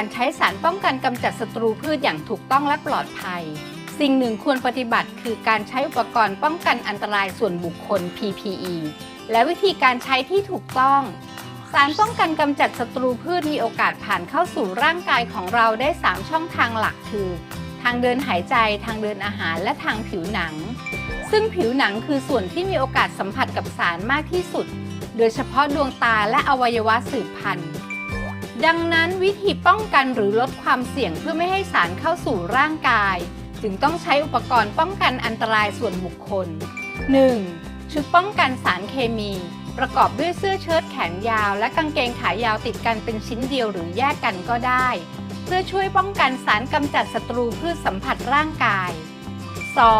การใช้สารป้องกันกำจัดศัตรูพืชอย่างถูกต้องและปลอดภัย สิ่งหนึ่งควรปฏิบัติคือการใช้อุปกรณ์ป้องกันอันตรายส่วนบุคคล PPE และวิธีการใช้ที่ถูกต้อง สารป้องกันกำจัดศัตรูพืชมีโอกาสผ่านเข้าสู่ร่างกายของเราได้ 3 ช่องทางหลักคือ ทางเดินหายใจ ทางเดินอาหาร และทางผิวหนัง ซึ่งผิวหนังคือส่วนที่มีโอกาสสัมผัสกับสารมากที่สุด โดยเฉพาะดวงตาและอวัยวะสืบพันธุ์ ดังนั้นวิธีป้องกันหรือลดความเสี่ยงเพื่อไม่ให้สารเข้าสู่ร่างกาย จึงต้องใช้อุปกรณ์ป้องกันอันตรายส่วนบุคคล 1. ชุดป้องกันสารเคมี ประกอบด้วยเสื้อเชิ้ตแขนยาว และกางเกงขายาวติดกันเป็นชิ้นเดียวหรือแยกกันก็ได้ เพื่อช่วยป้องกันสารกำจัดศัตรูพืชสัมผัสร่างกาย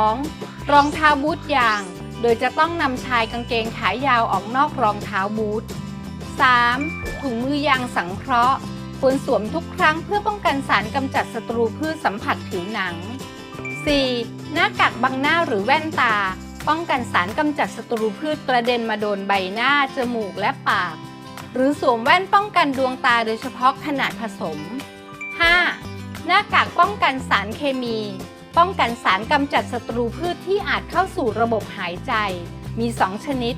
2. รองเท้าบูทยาง โดยจะต้องนำชายกางเกงขายาวออกนอกรองเท้าบูท 3. ถุงมือยางสังเคราะห์ ควรสวมทุกครั้งเพื่อป้องกันสารกำจัดศัตรูพืชสัมผัสผิวหนัง 4. หน้ากากบังหน้าหรือแว่นตา ป้องกันสารกำจัดศัตรูพืชกระเด็นมาโดนใบหน้า จมูกและปาก หรือสวมแว่นป้องกันดวงตาโดยเฉพาะขนาดผสม 5. หน้ากากป้องกันสารเคมี ป้องกันสารกำจัดศัตรูพืชที่อาจเข้าสู่ระบบหายใจ มี 2 ชนิด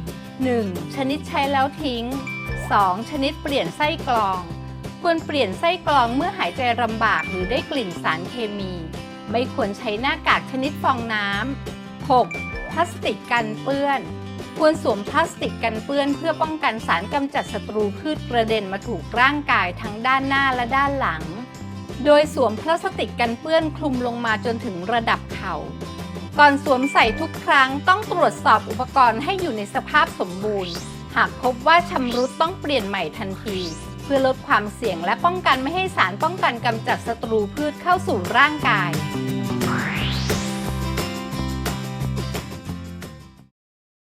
1. ชนิดใช้แล้วทิ้ง 2. ชนิดเปลี่ยนไส้กรอง ควรเปลี่ยนไส้กรองเมื่อหายใจลำบากหรือได้กลิ่นสารเคมี ไม่ควรใช้หน้ากากชนิดฟองน้ำ 6. พลาสติกกันเปื้อน ควรสวมพลาสติกกันเปื้อน เพื่อป้องกันสารกำจัดศัตรูพืชกระเด็นมาถูกร่างกายทั้งด้านหน้าและด้านหลัง โดยสวมพลาสติกกันเปื้อนคลุมลงมาจนถึงระดับเข่า ก่อนสวมใส่ทุกครั้งต้องตรวจสอบอุปกรณ์ให้อยู่ในสภาพสมบูรณ์ หากพบว่าชำรุดต้องเปลี่ยนใหม่ทันที เพื่อลดความเสี่ยงและป้องกันไม่ให้สารป้องกันกำจัดศัตรูพืชเข้าสู่ร่างกาย